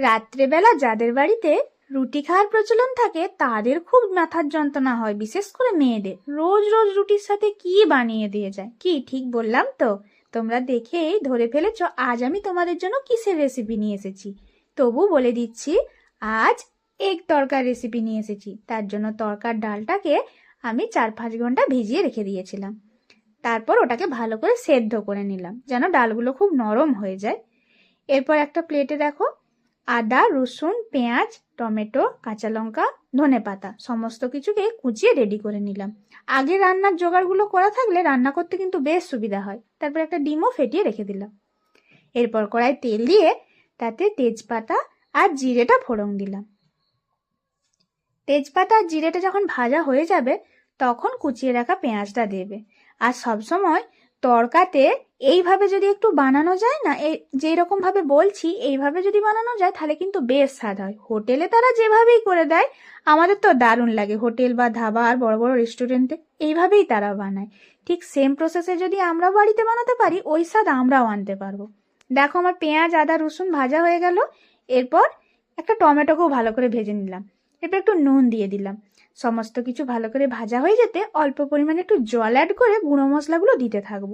রাত্রেবেলা যাদের বাড়িতে রুটি খাওয়ার প্রচলন থাকে, তাদের খুব মাথার যন্ত্রণা হয়, বিশেষ করে মেয়েদের। রোজ রোজ রুটির সাথে কি বানিয়ে দিয়ে যায়? কি, ঠিক বললাম তো? তোমরা দেখেই ধরে ফেলেছ, আজ আমি তোমাদের জন্য কিসের রেসিপি নিয়ে এসেছি। তবু বলে দিচ্ছি, আজ এগ তরকার রেসিপি নিয়ে এসেছি। তার জন্য তরকার ডালটাকে আমি চার পাঁচ ঘণ্টা ভিজিয়ে রেখে দিয়েছিলাম। তারপর ওটাকে ভালো করে সেদ্ধ করে নিলাম, যেন ডালগুলো খুব নরম হয়ে যায়। এরপর একটা প্লেটে দেখো আদা, রসুন, পেঁয়াজ, টমেটো কাঁচা লঙ্কা ধনে পাতা সমস্ত কিছুকে কুচিয়ে রেডি করে নিলাম। আগে রান্নার জোগাড়গুলো করা থাকলে রান্না করতে কিন্তু বেশ সুবিধা হয়। তারপর একটা ডিমও ফেটিয়ে রেখে দিলাম। এরপর কড়াই তেল দিয়ে তাতে তেজপাতা আর জিরেটা ফোড়ন দিলাম। তেজপাতা আর জিরেটা যখন ভাজা হয়ে যাবে, তখন কুচিয়ে রাখা পেঁয়াজটা দেবে। আর সবসময় তড়কাতে এইভাবে যদি একটু বানানো যায় না যেই রকম ভাবে বলছি, এইভাবে যদি বানানো যায়, তাহলে কিন্তু বেশ স্বাদ হয়। হোটেলে তারা যেভাবেই করে দেয়, আমাদের তো দারুণ লাগে। হোটেল বা ধাবা আর বড় বড় রেস্টুরেন্টে এইভাবেই তারা বানায়। ঠিক সেম প্রসেসে যদি আমরা বাড়িতে বানাতে পারি, ওই স্বাদ আমরাও আনতে পারব। দেখো, আমার পেঁয়াজ, আদা, রসুন ভাজা হয়ে গেল। এরপর একটা টমেটোকেও ভালো করে ভেজে নিলাম। এরপর একটু নুন দিয়ে দিলাম। সমস্ত কিছু ভালো করে ভাজা হয়ে যেতে অল্প পরিমাণে একটু জল অ্যাড করে গুঁড়ো মশলাগুলো দিতে থাকব।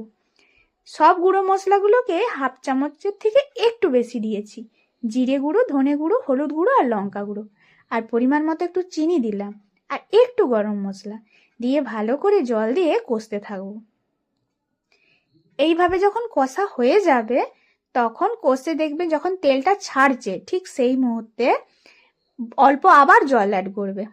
সব গুঁড়ো মশলাগুলোকে হাফ চামচের থেকে একটু বেশি দিয়েছি। জিরে গুঁড়ো, ধনে গুঁড়ো, হলুদ গুঁড়ো আর লঙ্কা গুঁড়ো। আর পরিমাণ মতো একটু চিনি দিলাম। আর একটু গরম মশলা দিয়ে ভালো করে জল দিয়ে কষতে থাকব। এইভাবে যখন কষা হয়ে যাবে, তখন কষে দেখবে যখন তেলটা ছাড়ছে, ঠিক সেই মুহূর্তে অল্প আবার জল অ্যাড করবে।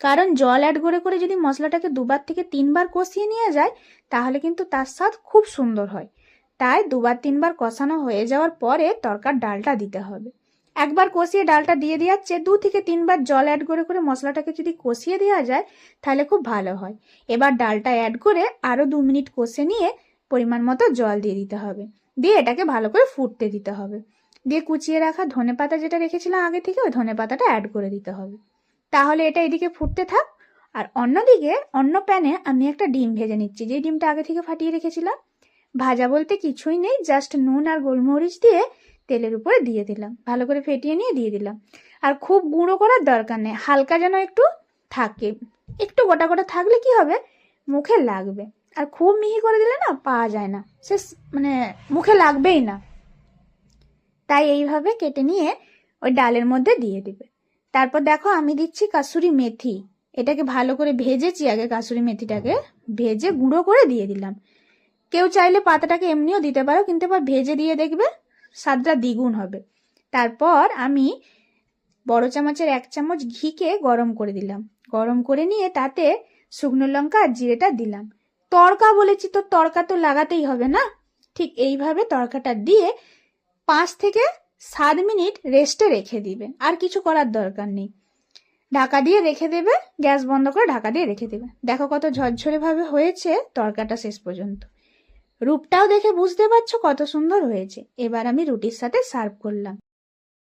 কারণ জল অ্যাড করে করে যদি মশলাটাকে দুবার থেকে তিনবার কষিয়ে নিয়ে যায়, তাহলে কিন্তু তার স্বাদ খুব সুন্দর হয়। তাই দুবার তিনবার কষানো হয়ে যাওয়ার পরে তরকার ডালটা দিতে হবে। একবার কষিয়ে ডালটা দিয়ে দেওয়াচ্ছে দু থেকে তিনবার জল অ্যাড করে করে মশলাটাকে যদি কষিয়ে দেওয়া যায়, তাহলে খুব ভালো হয়। এবার ডালটা অ্যাড করে আরও দু মিনিট কষে নিয়ে পরিমাণ মতো জল দিয়ে দিতে হবে। দিয়ে এটাকে ভালো করে ফুটতে দিতে হবে। দিয়ে কুচিয়ে রাখা ধনে পাতা যেটা রেখেছিলাম আগে থেকে, ওই ধনে পাতাটা অ্যাড করে দিতে হবে। তাহলে এটা এদিকে ফুটতে থাক। আর অন্যদিকে, অন্য প্যানে আমি একটা ডিম ভেজে নিচ্ছি। যে ডিমটা আগে থেকে ফাটিয়ে রেখেছিলাম, ভাজা বলতে কিছুই নেই, জাস্ট নুন আর গোলমরিচ দিয়ে তেলের উপরে দিয়ে দিলাম। ভালো করে ফেটিয়ে নিয়ে দিয়ে দিলাম। আর খুব গুঁড়ো করার দরকার নেই, হালকা যেন একটু থাকে। একটু গোটা গোটা থাকলে কি হবে? মুখে লাগবে। আর খুব মিহি করে দিলে না পাওয়া যায় না। সে মানে মুখে লাগবেই না। তাই এইভাবে কেটে নিয়ে ওই ডালের মধ্যে দিয়ে দিবে। তারপর দেখো আমি দিচ্ছি কাসুরি মেথি। এটাকে ভালো করে ভেজেছি আগে কাসুরি মেথিটাকে। ভেজে গুঁড়ো করে দিয়ে দিলাম। কেউ চাইলে পাতাটাকে এমনিও দিতে পারো, কিন্তু এবার ভেজে দিয়ে দেখবে স্বাদটা দ্বিগুণ হবে। তারপর আমি বড় চামচের এক চামচ ঘিকে গরম করে দিলাম। গরম করে নিয়ে তাতে শুকনো লঙ্কা আর জিরেটা দিলাম। তড়কা বলেছি তো তড়কা তো লাগাতেই হবে না? ঠিক এইভাবে তড়কাটা দিয়ে পাঁচ থেকে সাত মিনিট রেস্টে রেখে দিবে। আর কিছু করার দরকার নেই। ঢাকা দিয়ে রেখে দেবে, গ্যাস বন্ধ করে ঢাকা দিয়ে রেখে দেবে। দেখো কত ঝরঝরে ভাবে হয়েছে তরকাটা শেষ পর্যন্ত। রূপটাও দেখে বুঝতে পারছ কত সুন্দর হয়েছে। এবার আমি রুটির সাথে সার্ভ করলাম।